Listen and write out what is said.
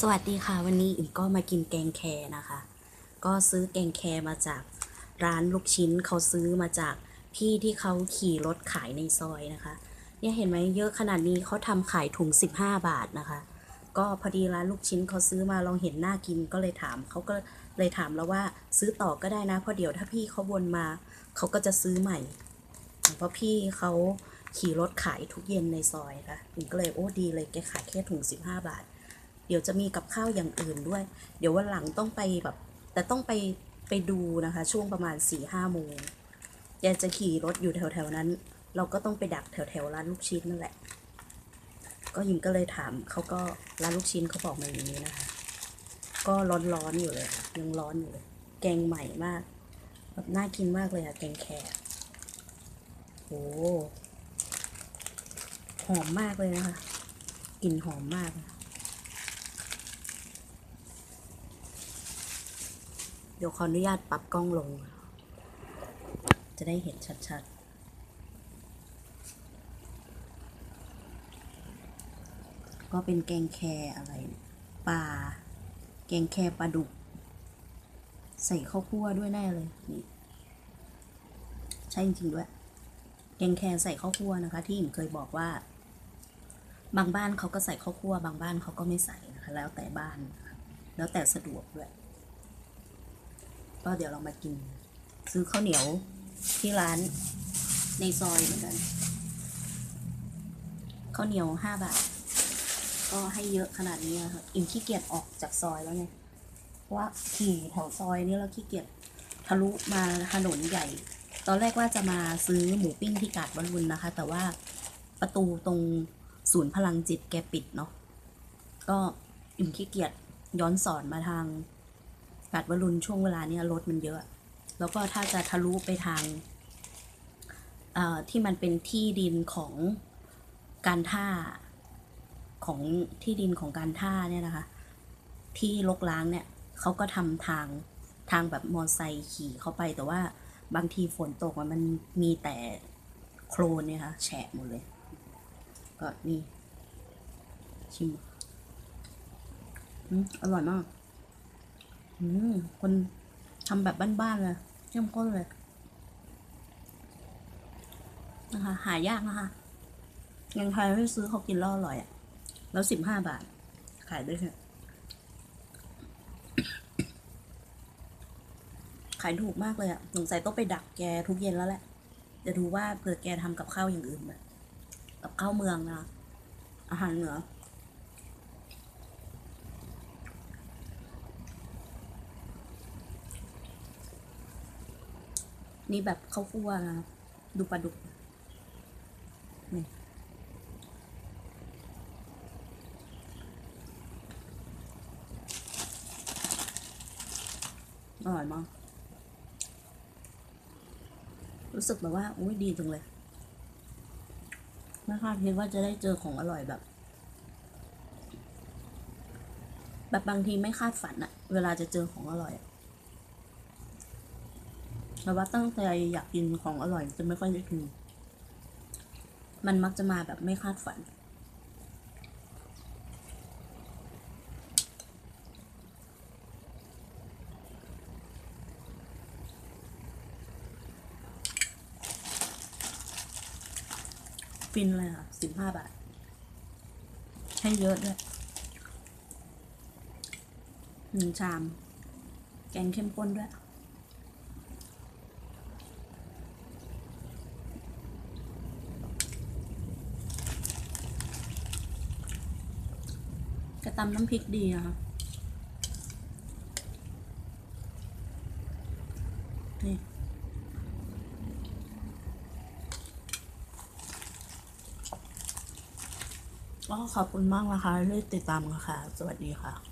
สวัสดีค่ะ วันนี้อิ่มก็มากินแกงแคนะคะ ก็ซื้อแกงแคมาจากร้านลูกชิ้นเขาซื้อมาจากพี่ที่เขาขี่รถขายในซอยนะคะ เนี่ยเห็นไหมเยอะขนาดนี้เขาทำขายถุง 15 บาทนะคะ ก็พอดีร้านลูกชิ้นเขาซื้อมาลองเห็นน่ากินก็เลยถามเขาก็เลยถามแล้วว่าซื้อต่อก็ได้นะเพราะเดี๋ยวถ้าพี่เขาวนมาเขาก็จะซื้อใหม่ เพราะพี่เขาขี่รถขายทุกเย็นในซอยค่ะอิ่มก็เลยโอ้ดีเลยแกขายแค่ถุง 15 บาท ดี๋ยวจะมีกับข้าวอย่างอื่นด้วย เดี๋ยววันหลังต้องไปแบบ แต่ต้องไปไปดูนะคะ ช่วงประมาณ4ี่ห้าโมงแกจะขี่รถอยู่แถวๆนั้น เราก็ต้องไปดักแถวๆร้านลูกชิ้นนั่นแหละ ก็ยิมก็เลยถามเขาก็ร้านลูกชิ้นเขาบอกมาอย่างนี้นะคะ ก็ร้อนๆอยู่เลยยังร้อนอยู่เลย แกงใหม่มากแบบน่ากินมากเลยอะแกงแครโอ้หอมมากเลยนะคะกลิ่นหอมมากนะ ดี๋ยวขออนุญาตปรับกล้องลง จะได้เห็นชัดๆ ก็เป็นแกงแครอะไรปลาแกงแครปลาดุก ใส่ข้าวคั่วด้วยแน่เลยนี่ใช่จริงๆด้วยแกงแครใส่ข้าวคั่วนะคะ ที่ผมเคยบอกว่า บางบ้านเขาก็ใส่ข้าวคั่ว บางบ้านเขาก็ไม่ใส่นะคะ แล้วแต่บ้าน แล้วแต่สะดวกด้วย ก็เดี๋ยวเรามากิน ซื้อข้าวเหนียวที่ร้านในซอยเหมือนกันข้าวเหนียวห้าบาท ก็ให้เยอะขนาดนี้ค่ะอิ่มขี้เกียจออกจากซอยแล้วไงเพราะว่าขี่แถวซอยนี้แล้วขี้เกียจทะลุมาถนนใหญ่ ตอนแรกว่าจะมาซื้อหมูปิ้งที่กาดบอลลุนนะคะ แต่ว่าประตูตรงศูนย์พลังจิตแกปิดเนาะก็อิ่มขี้เกียจย้อนสอนมาทาง กาดวรุณช่วงเวลาเนี้ยรถมันเยอะ แล้วก็ถ้าจะทะลุไปทางที่มันเป็นที่ดินของการท่าของที่ดินของการท่าเนี่ยนะคะ ที่ลกล้างเนี่ยเขาก็ทำทางทางแบบมอไซค์ขี่เข้าไปแต่ว่าบางทีฝนตกมันมีแต่โคลนเนี่ยค่ะแฉะหมดเลย ก็นี่ชิมอืมอร่อยมาก อืมคนทำแบบบ้านๆเลยเข้มข้นเลยนะคะหายากนะคะยังใครไม่ซื้อเขากินล้วอร่อยอะ่ะ แล้วสิบห้าบาท ขายด้วยค่ะขายถูกมากเลยอะ่ะสงสัยต้องไปดักแกทุกเย็นแล้วแหละ จะดูว่าเผื่อแกทำกับข้าวอย่างอื่นไหมกับข้าวเมืองนะอาหารเหนือ นี่แบบข้าวคั่วนะครับดูปลาดุกนี่อร่อยมากรู้สึกแบบว่าอุ้ยดีจังเลยไม่คาดคิดว่าจะได้เจอของอร่อยแบบ แบบบางทีไม่คาดฝันอะเวลาจะเจอของอร่อยอะ แต่ว่าตั้งใจอยากกินของอร่อยจะไม่ค่อยได้กิน มันมักจะมาแบบไม่คาดฝัน ฟินเลยค่ะสิบห้าบาท ให้เยอะด้วยหนึ่งชาม แกงเข้มข้นด้วย ตำน้ำพริกดีอะคะนี่ก็ขอบคุณมากนะคะที่ติดตามค่ะ สวัสดีค่ะ